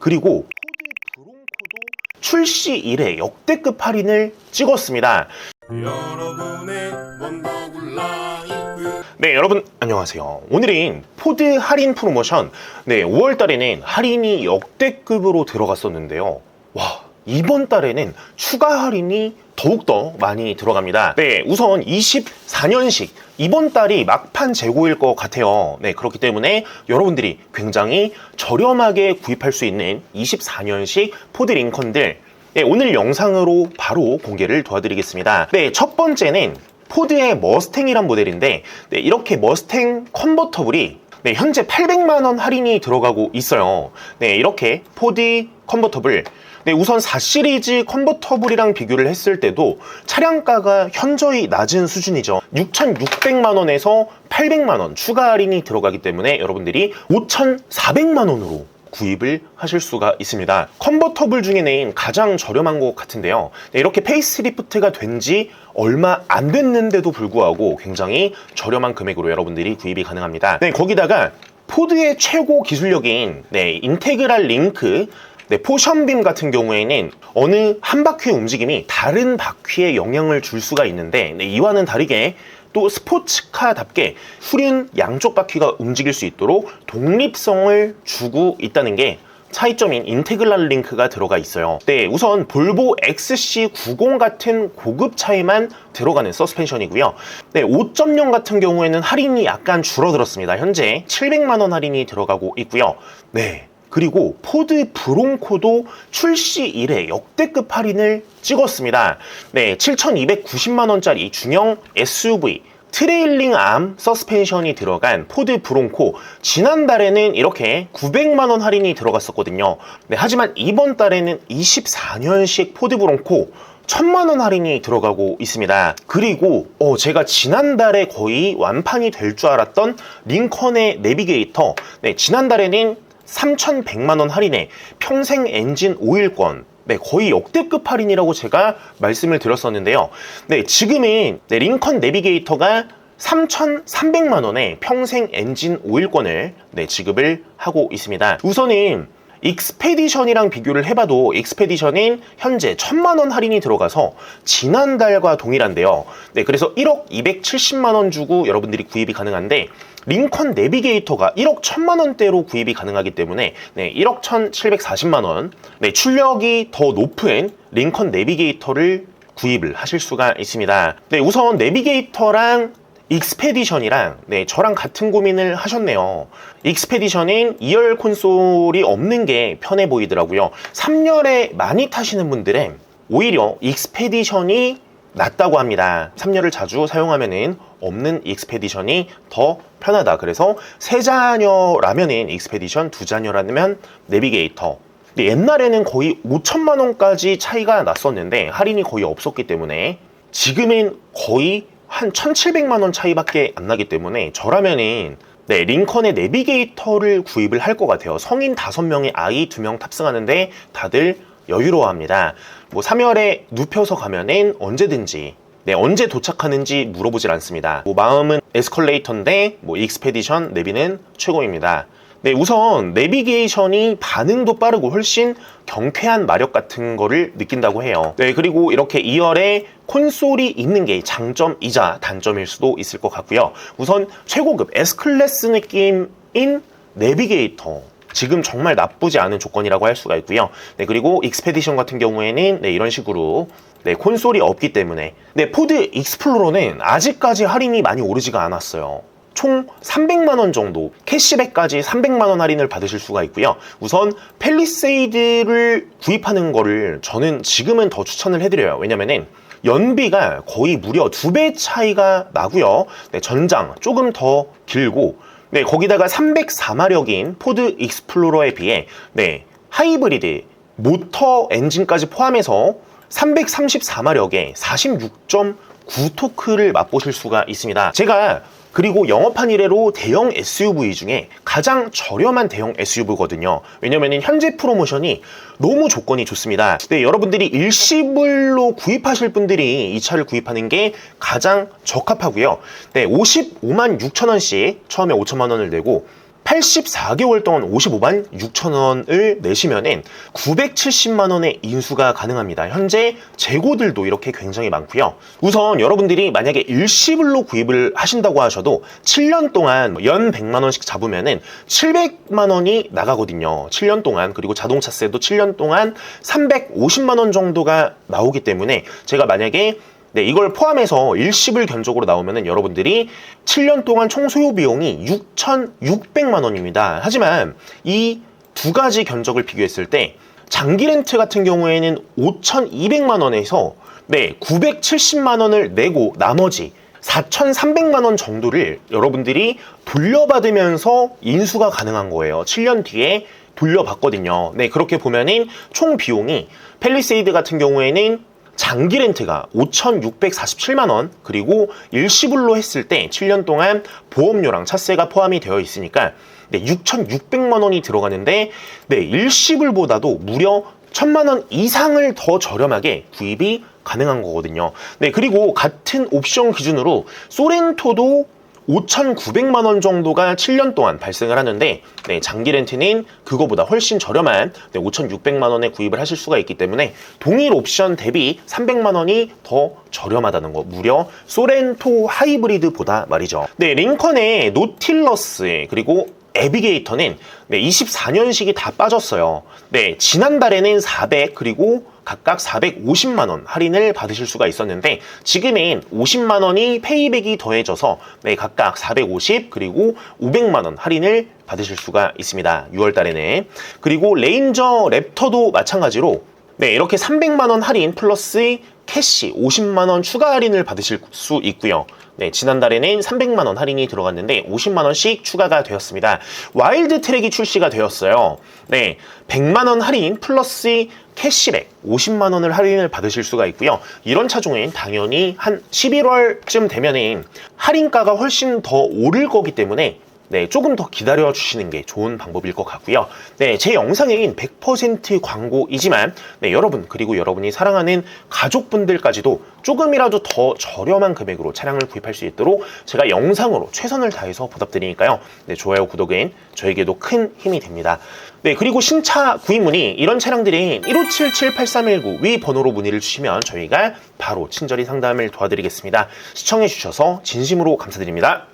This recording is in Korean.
그리고 포드 브롱코도 출시 이래 역대급 할인을 찍었습니다. 네, 여러분 안녕하세요. 오늘은 포드 할인 프로모션. 네, 5월 달에는 할인이 역대급으로 들어갔었는데요. 와, 이번 달에는 추가 할인이 더욱더 많이 들어갑니다. 네, 우선 24년식 이번 달이 막판 재고일 것 같아요. 네, 그렇기 때문에 여러분들이 굉장히 저렴하게 구입할 수 있는 24년식 포드 링컨들 네, 오늘 영상으로 바로 공개를 도와드리겠습니다. 네, 첫 번째는 포드의 머스탱이란 모델인데 네, 이렇게 머스탱 컨버터블이 네, 현재 800만 원 할인이 들어가고 있어요. 네, 이렇게 포드 컨버터블 네, 우선 4시리즈 컨버터블이랑 비교를 했을 때도 차량가가 현저히 낮은 수준이죠. 6,600만 원에서 800만 원 추가 할인이 들어가기 때문에 여러분들이 5,400만 원으로 구입을 하실 수가 있습니다. 컨버터블 중에는 가장 저렴한 것 같은데요. 네, 이렇게 페이스리프트가 된 지 얼마 안 됐는데도 불구하고 굉장히 저렴한 금액으로 여러분들이 구입이 가능합니다. 네, 거기다가 포드의 최고 기술력인 네, 인테그랄 링크 네, 포션빔 같은 경우에는 어느 한 바퀴의 움직임이 다른 바퀴에 영향을 줄 수가 있는데 네, 이와는 다르게 또 스포츠카답게 후륜 양쪽 바퀴가 움직일 수 있도록 독립성을 주고 있다는 게 차이점인 인테그랄 링크가 들어가 있어요. 네, 우선 볼보 XC90 같은 고급 차에만 들어가는 서스펜션이고요. 네, 5.0 같은 경우에는 할인이 약간 줄어들었습니다. 현재 700만 원 할인이 들어가고 있고요. 네, 그리고 포드 브롱코도 출시 이래 역대급 할인을 찍었습니다. 네, 7,290만 원짜리 중형 SUV 트레일링 암 서스펜션이 들어간 포드 브롱코 지난달에는 이렇게 900만 원 할인이 들어갔었거든요. 네, 하지만 이번 달에는 24년식 포드 브롱코 천만 원 할인이 들어가고 있습니다. 그리고 어, 제가 지난달에 거의 완판이 될 줄 알았던 링컨의 내비게이터 네, 지난달에는 3,100만 원 할인에 평생 엔진 오일권 네, 거의 역대급 할인이라고 제가 말씀을 드렸었는데요. 네, 지금은 네, 링컨 내비게이터가 3,300만 원에 평생 엔진 오일권을 네, 지급을 하고 있습니다. 우선은 익스페디션이랑 비교를 해봐도 익스페디션은 현재 1000만 원 할인이 들어가서 지난달과 동일한데요. 네, 그래서 1억 270만 원 주고 여러분들이 구입이 가능한데 링컨 내비게이터가 1억 1000만 원대로 구입이 가능하기 때문에 네, 1억 1740만 원. 네, 출력이 더 높은 링컨 내비게이터를 구입을 하실 수가 있습니다. 네, 우선 내비게이터랑 익스페디션이랑 네, 저랑 같은 고민을 하셨네요. 익스페디션은 2열 콘솔이 없는 게 편해 보이더라고요. 3열에 많이 타시는 분들은 오히려 익스페디션이 낫다고 합니다. 3열을 자주 사용하면은 없는 익스페디션이 더 편하다. 그래서 세 자녀라면은 익스페디션, 두 자녀라면 내비게이터. 옛날에는 거의 5천만 원까지 차이가 났었는데 할인이 거의 없었기 때문에 지금은 거의 한 1,700만 원 차이밖에 안 나기 때문에 저라면은 네, 링컨의 내비게이터를 구입을 할 것 같아요. 성인 5명의 아이 2명 탑승하는데 다들 여유로워합니다. 뭐 3열에 눕혀서 가면은 언제든지 네, 언제 도착하는지 물어보질 않습니다. 뭐 마음은 에스컬레이터인데 뭐 익스페디션 내비는 최고입니다. 네, 우선 내비게이션이 반응도 빠르고 훨씬 경쾌한 마력 같은 거를 느낀다고 해요. 네, 그리고 이렇게 2열에 콘솔이 있는 게 장점이자 단점일 수도 있을 것 같고요. 우선 최고급 S클래스 느낌인 내비게이터. 지금 정말 나쁘지 않은 조건이라고 할 수가 있고요. 네, 그리고 익스페디션 같은 경우에는 네, 이런 식으로 네, 콘솔이 없기 때문에 네, 포드 익스플로러는 아직까지 할인이 많이 오르지가 않았어요. 총 300만 원 정도 캐시백까지 300만 원 할인을 받으실 수가 있고요. 우선 펠리세이드를 구입하는 거를 저는 지금은 더 추천을 해드려요. 왜냐면은 연비가 거의 무려 두 배 차이가 나고요. 네, 전장 조금 더 길고 네, 거기다가 304마력인 포드 익스플로러에 비해 네, 하이브리드 모터 엔진까지 포함해서 334마력에 46.9 토크를 맛보실 수가 있습니다. 제가 그리고 영업한 이래로 대형 SUV 중에 가장 저렴한 대형 SUV거든요. 왜냐면 현재 프로모션이 너무 조건이 좋습니다. 네, 여러분들이 일시불로 구입하실 분들이 이 차를 구입하는 게 가장 적합하고요. 네, 55만 6천 원씩 처음에 5천만 원을 내고 84개월 동안 55만 6천 원을 내시면은 970만 원의 인수가 가능합니다. 현재 재고들도 이렇게 굉장히 많고요. 우선 여러분들이 만약에 일시불로 구입을 하신다고 하셔도 7년 동안 연 100만 원씩 잡으면은 700만 원이 나가거든요. 7년 동안 그리고 자동차세도 7년 동안 350만 원 정도가 나오기 때문에 제가 만약에 네, 이걸 포함해서 일시불 견적으로 나오면은 여러분들이 7년 동안 총 소요 비용이 6,600만 원입니다. 하지만 이 두 가지 견적을 비교했을 때 장기 렌트 같은 경우에는 5,200만 원에서 네, 970만 원을 내고 나머지 4,300만 원 정도를 여러분들이 돌려받으면서 인수가 가능한 거예요. 7년 뒤에 돌려받거든요. 네, 그렇게 보면은 총 비용이 펠리세이드 같은 경우에는 장기 렌트가 5,647만 원 그리고 일시불로 했을 때 7년 동안 보험료랑 차세가 포함이 되어 있으니까 네, 6,600만 원이 들어가는데 네, 일시불보다도 무려 1,000만 원 이상을 더 저렴하게 구입이 가능한 거거든요. 네, 그리고 같은 옵션 기준으로 소렌토도 5,900만 원 정도가 7년 동안 발생을 하는데 네, 장기 렌트는 그거보다 훨씬 저렴한 네, 5,600만 원에 구입을 하실 수가 있기 때문에 동일 옵션 대비 300만 원이 더 저렴하다는 거 무려 소렌토 하이브리드보다 말이죠. 네, 링컨의 노틸러스 그리고 에비게이터는 네, 24년식이 다 빠졌어요. 네, 지난달에는 400 그리고 각각 450만 원 할인을 받으실 수가 있었는데 지금은 50만 원이 페이백이 더해져서 네, 각각 450 그리고 500만 원 할인을 받으실 수가 있습니다. 6월 달에는 그리고 레인저 랩터도 마찬가지로 네, 이렇게 300만 원 할인 플러스 캐시 50만 원 추가 할인을 받으실 수 있고요. 네, 지난달에는 300만 원 할인이 들어갔는데 50만 원씩 추가가 되었습니다. 와일드 트랙이 출시가 되었어요. 네, 100만 원 할인 플러스 캐시백 50만 원을 할인을 받으실 수가 있고요. 이런 차종은 당연히 한 11월쯤 되면은 할인가가 훨씬 더 오를 거기 때문에 네, 조금 더 기다려 주시는 게 좋은 방법일 것 같고요. 네, 제 영상은 100% 광고이지만 네, 여러분 그리고 여러분이 사랑하는 가족분들까지도 조금이라도 더 저렴한 금액으로 차량을 구입할 수 있도록 제가 영상으로 최선을 다해서 보답드리니까요. 네, 좋아요, 구독은 저에게도 큰 힘이 됩니다. 네, 그리고 신차 구입 문의 이런 차량들은 1577-8319 위 번호로 문의를 주시면 저희가 바로 친절히 상담을 도와드리겠습니다. 시청해 주셔서 진심으로 감사드립니다.